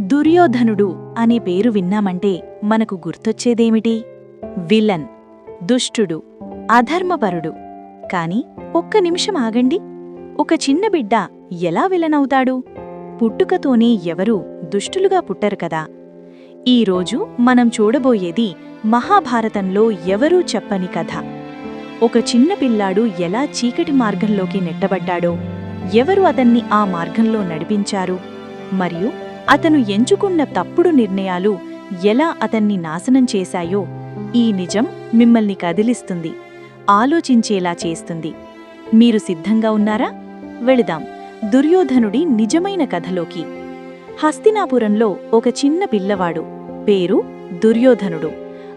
దుర్యోధనుడు అనే పేరు విన్నామంటే మనకు గుర్తొచ్చేదేమిటి? విలన్ దుష్టుడు అధర్మపరుడు. కాని ఒక్క నిమిషం ఆగండి. ఒక చిన్న బిడ్డ ఎలా విలన్ అవుతాడు? పుట్టుకతోనే ఎవరూ దుష్టులుగా పుట్టరు కదా. ఈరోజు మనం చూడబోయేది మహాభారతంలో ఎవరూ చెప్పని కథ. ఒక చిన్న పిల్లాడు ఎలా చీకటి మార్గంలోకి నెట్టబడ్డాడో ఎవరు అతన్ని ఆ మార్గంలో నడిపించారు మరియు అతను ఎంచుకున్న తప్పుడు నిర్ణయాలు ఎలా అతన్ని నాశనం చేశాయో ఈ నిజం మిమ్మల్ని కదిలిస్తుంది ఆలోచించేలా చేస్తుంది. మీరు సిద్ధంగా ఉన్నారా? వెళదాం. దుర్యోధనుడి నిజమైన కథలోకి. హస్తినాపురంలో ఒక చిన్న పిల్లవాడు పేరు దుర్యోధనుడు.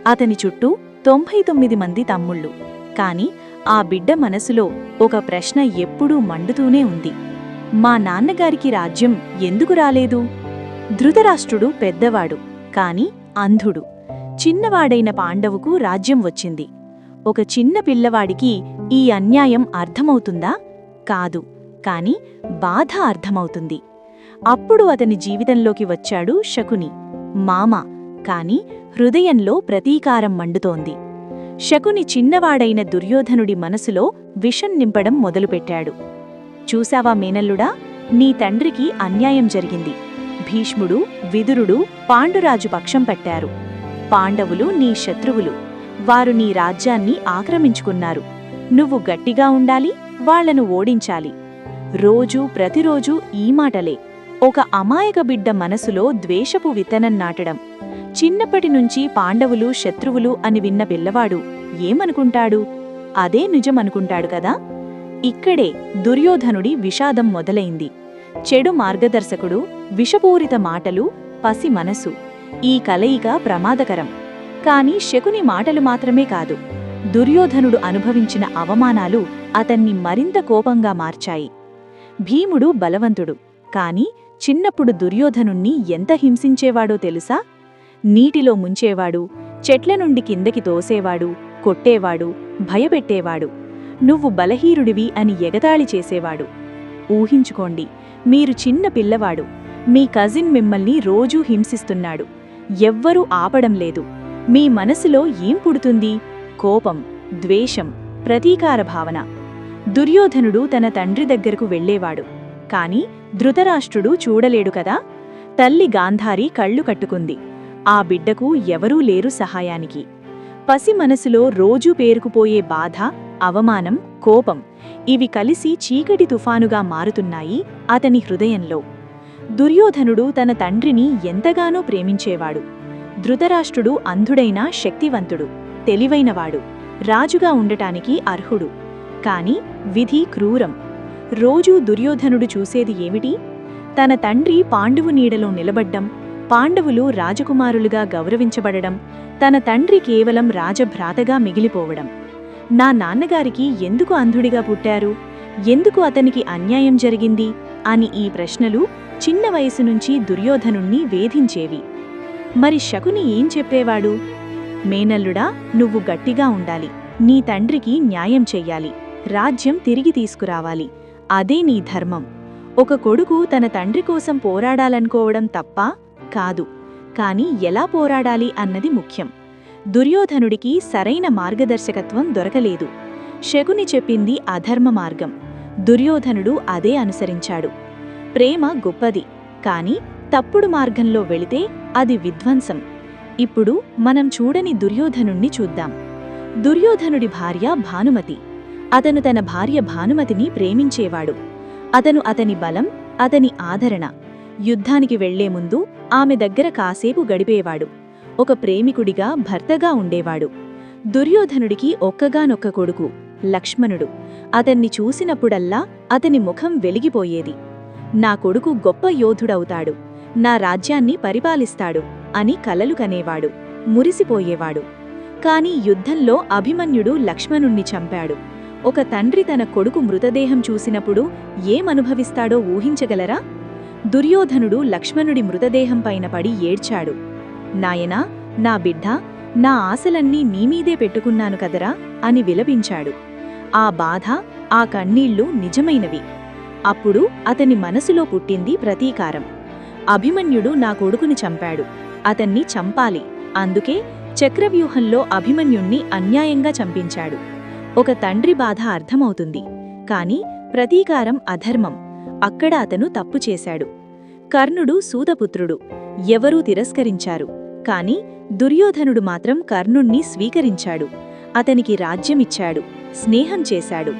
అతని చుట్టూ తొంభై తొమ్మిది మంది తమ్ముళ్ళు. కాని ఆ బిడ్డ మనసులో ఒక ప్రశ్న ఎప్పుడూ మండుతూనే ఉంది. మా నాన్నగారికి రాజ్యం ఎందుకు రాలేదు? ధృతరాష్ట్రుడు పెద్దవాడు కాని అంధుడు. చిన్నవాడైన పాండవుకు రాజ్యం వచ్చింది. ఒక చిన్న పిల్లవాడికి ఈ అన్యాయం అర్థమవుతుందా? కాదు కాని బాధ అర్థమవుతుంది. అప్పుడు అతని జీవితంలోకి వచ్చాడు శకుని మామ కాని హృదయంలో ప్రతీకారం మండుతోంది. శకుని చిన్నవాడైన దుర్యోధనుడి మనసులో విషం నింపడం మొదలుపెట్టాడు. చూశావా మేనల్లుడా నీ తండ్రికి అన్యాయం జరిగింది. భీష్ముడు విదురుడు పాండురాజు పక్షం పెట్టారు. పాండవులు నీ శత్రువులు. వారు నీ రాజ్యాన్ని ఆక్రమించుకున్నారు. నువ్వు గట్టిగా ఉండాలి వాళ్ళను ఓడించాలి. రోజూ ప్రతిరోజూ ఈ మాటలే. ఒక అమాయక బిడ్డ మనసులో ద్వేషపు విత్తనం నాటడం. చిన్నప్పటి నుంచి పాండవులు శత్రువులు అని విన్న పిల్లవాడు ఏమనుకుంటాడు? అదే నిజమనుకుంటాడు కదా? ఇక్కడే దుర్యోధనుడి విషాదం మొదలైంది. చెడు మార్గదర్శకుడు విషపూరిత మాటలు పసి మనసు. ఈ కలయిక ప్రమాదకరం. కాని శకుని మాటలు మాత్రమే కాదు దుర్యోధనుడు అనుభవించిన అవమానాలు అతన్ని మరింత కోపంగా మార్చాయి. భీముడు బలవంతుడు కాని చిన్నప్పుడు దుర్యోధనుణ్ణి ఎంత హింసించేవాడో తెలుసా? నీటిలో ముంచేవాడు చెట్ల నుండి కిందకి తోసేవాడు కొట్టేవాడు భయపెట్టేవాడు. నువ్వు బలహీరుడివి అని ఎగతాళి చేసేవాడు. ఊహించుకోండి మీరు చిన్న పిల్లవాడు. మీ కజిన్ మిమ్మల్ని రోజూ హింసిస్తున్నాడు. ఎవ్వరూ ఆపడం లేదు. మీ మనసులో ఏం పుడుతుంది? కోపం ద్వేషం ప్రతీకార భావన. దుర్యోధనుడు తన తండ్రి దగ్గరకు వెళ్ళేవాడు. కాని ధృతరాష్ట్రుడు చూడలేడు కదా? తల్లి గాంధారి కళ్ళు కట్టుకుంది. ఆ బిడ్డకు ఎవరూ లేరు సహాయానికి. పసి మనసులో రోజూ పేరుకుపోయే బాధ అవమానం కోపం ఇవి కలిసి చీకటి తుఫానుగా మారుతున్నాయి అతని హృదయంలో. దుర్యోధనుడు తన తండ్రిని ఎంతగానో ప్రేమించేవాడు. ధృతరాష్ట్రుడు అంధుడైనా శక్తివంతుడు తెలివైనవాడు రాజుగా ఉండటానికి అర్హుడు. కాని విధి క్రూరం. రోజూ దుర్యోధనుడు చూసేది ఏమిటి? తన తండ్రి పాండవు నీడలో నిలబడ్డం పాండవులు రాజకుమారులుగా గౌరవించబడడం తన తండ్రి కేవలం రాజభ్రాతగా మిగిలిపోవడం. నా నాన్నగారికి ఎందుకు అంధుడిగా పుట్టారు? ఎందుకు అతనికి అన్యాయం జరిగింది? అని ఈ ప్రశ్నలు చిన్న వయసు నుంచి దుర్యోధనుణ్ణి వేధించేవి. మరి శకుని ఏం చెప్పేవాడు? మేనల్లుడా నువ్వు గట్టిగా ఉండాలి. నీ తండ్రికి న్యాయం చెయ్యాలి. రాజ్యం తిరిగి తీసుకురావాలి. అదే నీ ధర్మం. ఒక కొడుకు తన తండ్రి కోసం పోరాడాలనుకోవడం తప్ప కాదు. కాని ఎలా పోరాడాలి అన్నది ముఖ్యం. దుర్యోధనుడికి సరైన మార్గదర్శకత్వం దొరకలేదు. శకుని చెప్పింది అధర్మ మార్గం. దుర్యోధనుడు అదే అనుసరించాడు. ప్రేమ గొప్పది కాని తప్పుడు మార్గంలో వెళితే అది విధ్వంసం. ఇప్పుడు మనం చూడని దుర్యోధనుణ్ణి చూద్దాం. దుర్యోధనుడి భార్య భానుమతి. అతను తన భార్య భానుమతిని ప్రేమించేవాడు. అతను అతని బలం అతని ఆదరణ. యుద్ధానికి వెళ్ళే ముందు ఆమె దగ్గర కాసేపు గడిపేవాడు. ఒక ప్రేమికుడిగా భర్తగా ఉండేవాడు. దుర్యోధనుడికి ఒక్కగానొక్క కొడుకు లక్ష్మణుడు. అతన్ని చూసినప్పుడల్లా అతని ముఖం వెలిగిపోయేది. నా కొడుకు గొప్ప యోధుడవుతాడు. నా రాజ్యాన్ని పరిపాలిస్తాడు అని కలలు కనేవాడు మురిసిపోయేవాడు. కాని యుద్ధంలో అభిమన్యుడు లక్ష్మణుణ్ణి చంపాడు. ఒక తండ్రి తన కొడుకు మృతదేహం చూసినప్పుడు ఏమనుభవిస్తాడో ఊహించగలరా? దుర్యోధనుడు లక్ష్మణుడి మృతదేహం పైన పడి ఏడ్చాడు. నాయనా నా బిడ్డ నా ఆశలన్నీ నీమీదే పెట్టుకున్నాను కదరా అని విలపించాడు. ఆ బాధ ఆ కన్నీళ్ళు నిజమైనవి. అప్పుడు అతని మనసులో పుట్టింది ప్రతీకారం. అభిమన్యుడు నా కొడుకుని చంపాడు. అతన్ని చంపాలి. అందుకే చక్రవ్యూహంలో అభిమన్యుణ్ణి అన్యాయంగా చంపించాడు. ఒక తండ్రి బాధ అర్థమవుతుంది. కాని ప్రతీకారం అధర్మం. అక్కడ అతను తప్పు చేశాడు. కర్ణుడు సూతపుత్రుడు. ఎవరూ తిరస్కరించారు. కాని దుర్యోధనుడు మాత్రం కర్ణుణ్ణి స్వీకరించాడు. అతనికి రాజ్యమిచ్చాడు. స్నేహం చేశాడు.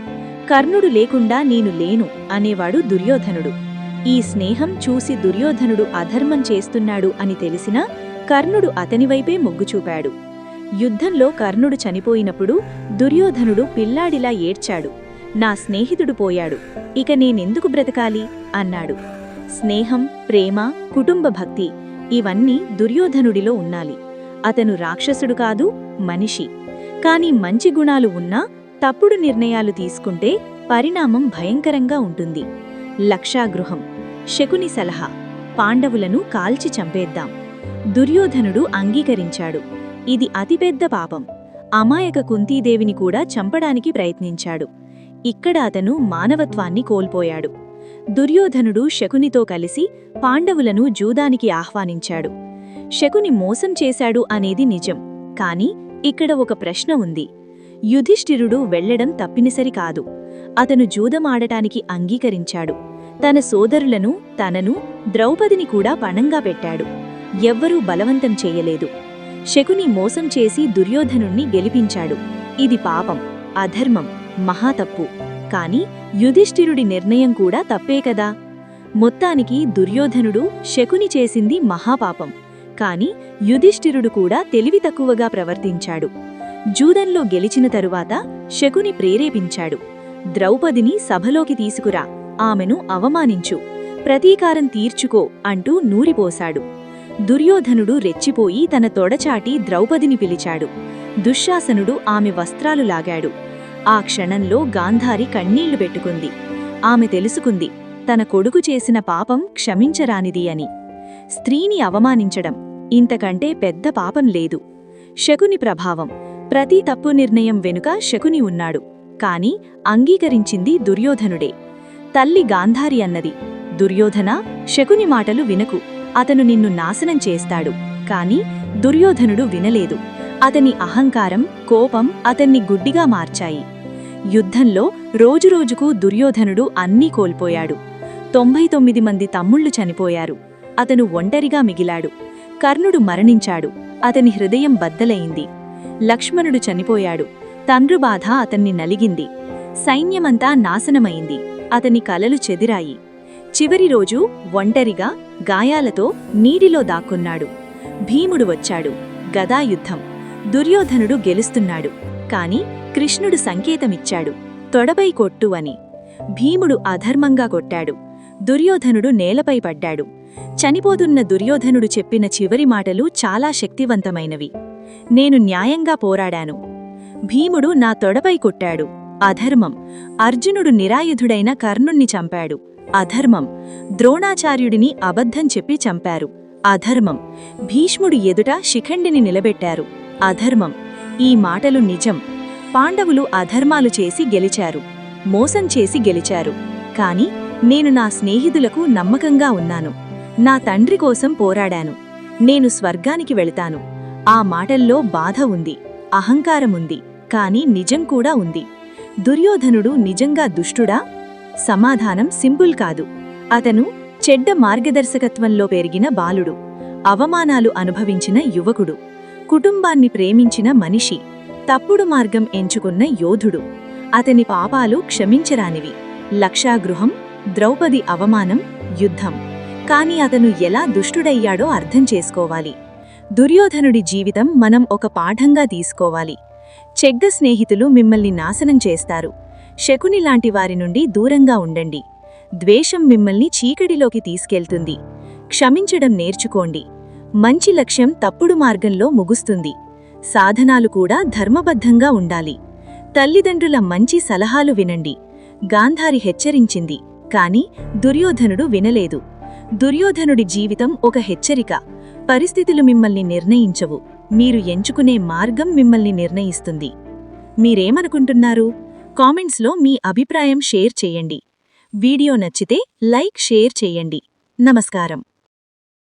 కర్ణుడు లేకుండా నేను లేను అనేవాడు దుర్యోధనుడు. ఈ స్నేహం చూసి దుర్యోధనుడు అధర్మం చేస్తున్నాడు అని తెలిసినా కర్ణుడు అతనివైపే మొగ్గు చూపాడు. యుద్ధంలో కర్ణుడు చనిపోయినప్పుడు దుర్యోధనుడు పిల్లాడిలా ఏడ్చాడు. నా స్నేహితుడు పోయాడు. ఇక నేనెందుకు బ్రతకాలి? అన్నాడు. స్నేహం ప్రేమ కుటుంబ భక్తి ఇవన్నీ దుర్యోధనుడిలో ఉండాలి. అతను రాక్షసుడు కాదు మనిషి. కాని మంచి గుణాలు ఉన్నా తప్పుడు నిర్ణయాలు తీసుకుంటే పరిణామం భయంకరంగా ఉంటుంది. లక్షాగృహం శకుని సలహా పాండవులను కాల్చి చంపేద్దాం. దుర్యోధనుడు అంగీకరించాడు. ఇది అతిపెద్ద పాపం. అమాయక కుంతీదేవిని కూడా చంపడానికి ప్రయత్నించాడు. ఇక్కడ అతను మానవత్వాన్ని కోల్పోయాడు. దుర్యోధనుడు శకునితో కలిసి పాండవులను జూదానికి ఆహ్వానించాడు. శకుని మోసం చేశాడు అనేది నిజం కాని ఇక్కడ ఒక ప్రశ్న ఉంది. యుధిష్ఠిరుడు వెళ్ళడం తప్పినిసరి కాదు. అతను జూదమాడటానికి అంగీకరించాడు. తన సోదరులను తనను ద్రౌపదిని కూడా పణంగా పెట్టాడు. ఎవ్వరూ బలవంతం చేయలేదు. శకుని మోసం చేసి దుర్యోధనుణ్ణి గెలిపించాడు. ఇది పాపం అధర్మం మహాతప్పు. కాని యుధిష్ఠిరుడి నిర్ణయం కూడా తప్పే కదా. మొత్తానికి దుర్యోధనుడు శకుని చేసింది మహాపాపం. కాని యుధిష్ఠిరుడు కూడా తెలివి తక్కువగా ప్రవర్తించాడు. జూదంలో గెలిచిన తరువాత శకుని ప్రేరేపించాడు. ద్రౌపదిని సభలోకి తీసుకురా ఆమెను అవమానించు ప్రతీకారం తీర్చుకో అంటూ నూరిపోశాడు. దుర్యోధనుడు రెచ్చిపోయి తన తొడచాటి ద్రౌపదిని పిలిచాడు. దుశ్శాసనుడు ఆమె వస్త్రాలు లాగాడు. ఆ క్షణంలో గాంధారి కన్నీళ్ళు పెట్టుకుంది. ఆమె తెలుసుకుంది తన కొడుకు చేసిన పాపం క్షమించరానిది అని. స్త్రీని అవమానించడం ఇంతకంటే పెద్ద పాపం లేదు. శకుని ప్రభావం ప్రతి తప్పు నిర్ణయం వెనుక శకుని ఉన్నాడు. కాని అంగీకరించింది దుర్యోధనుడే. తల్లి గాంధారి అన్నది దుర్యోధన శకుని మాటలు వినకు. అతను నిన్ను నాశనం చేస్తాడు. కాని దుర్యోధనుడు వినలేదు. అతని అహంకారం కోపం అతన్ని గుడ్డిగా మార్చాయి. యుద్ధంలో రోజురోజుకు దుర్యోధనుడు అన్నీ కోల్పోయాడు. తొంభై తొమ్మిది మంది తమ్ముళ్ళు చనిపోయారు. అతను ఒంటరిగా మిగిలాడు. కర్ణుడు మరణించాడు. అతని హృదయం బద్దలయింది లక్ష్మణుడు చనిపోయాడు. తండ్రుబాధ అతన్ని నలిగింది. సైన్యమంతా నాశనమైంది. అతని కలలు చెదిరాయి. చివరి రోజు ఒంటరిగా గాయాలతో నీటిలో దాక్కున్నాడు. భీముడు వచ్చాడు. గదాయుద్ధం దుర్యోధనుడు గెలుస్తున్నాడు. కాని కృష్ణుడు సంకేతమిచ్చాడు. తొడపై కొట్టు అని. భీముడు అధర్మంగా కొట్టాడు. దుర్యోధనుడు నేలపై పడ్డాడు. చనిపోతున్న దుర్యోధనుడు చెప్పిన చివరి మాటలు చాలా శక్తివంతమైనవి. నేను న్యాయంగా పోరాడాను. భీముడు నా తొడపై కొట్టాడు. అధర్మం. అర్జునుడు నిరాయుధుడైన కర్ణుణ్ణి చంపాడు. అధర్మం. ద్రోణాచార్యుడిని అబద్ధం చెప్పి చంపారు. అధర్మం. భీష్ముడు ఎదుట శిఖండిని నిలబెట్టారు. అధర్మం. ఈ మాటలు నిజం. పాండవులు అధర్మాలు చేసి గెలిచారు. మోసం చేసి గెలిచారు. కాని నేను నా స్నేహితులకు నమ్మకంగా ఉన్నాను. నా తండ్రి కోసం పోరాడాను. నేను స్వర్గానికి వెళతాను. ఆ మాటల్లో బాధ ఉంది. అహంకారముంది కాని నిజం కూడా ఉంది. దుర్యోధనుడు నిజంగా దుష్టుడా? సమాధానం సింపుల్ కాదు. అతను చెడ్డ మార్గదర్శకత్వంలో పెరిగిన బాలుడు. అవమానాలు అనుభవించిన యువకుడు. కుటుంబాన్ని ప్రేమించిన మనిషి తప్పుడు మార్గం ఎంచుకున్న యోధుడు. అతని పాపాలు క్షమించరానివి. లక్షాగృహం ద్రౌపది అవమానం యుద్ధం. కాని అతను ఎలా దుష్టుడయ్యాడో అర్థం చేసుకోవాలి. దుర్యోధనుడి జీవితం మనం ఒక పాఠంగా తీసుకోవాలి. చెడ్డ స్నేహితులు మిమ్మల్ని నాశనం చేస్తారు. శకుని లాంటి వారి నుండి దూరంగా ఉండండి. ద్వేషం మిమ్మల్ని చీకటిలోకి తీసుకెళ్తుంది. క్షమించడం నేర్చుకోండి. మంచి లక్ష్యం తప్పుడు మార్గంలో ముగుస్తుంది. సాధనాలు కూడా ధర్మబద్ధంగా ఉండాలి. తల్లిదండ్రుల మంచి సలహాలు వినండి. గాంధారి హెచ్చరించింది. కాని దుర్యోధనుడు వినలేదు. దుర్యోధనుడి జీవితం ఒక హెచ్చరిక. పరిస్థితులు మిమ్మల్ని నిర్ణయించవు. మీరు ఎంచుకునే మార్గం మిమ్మల్ని నిర్ణయిస్తుంది. మీరేమనుకుంటున్నారు? కామెంట్స్లో మీ అభిప్రాయం షేర్ చేయండి. వీడియో నచ్చితే లైక్ షేర్ చేయండి. నమస్కారం.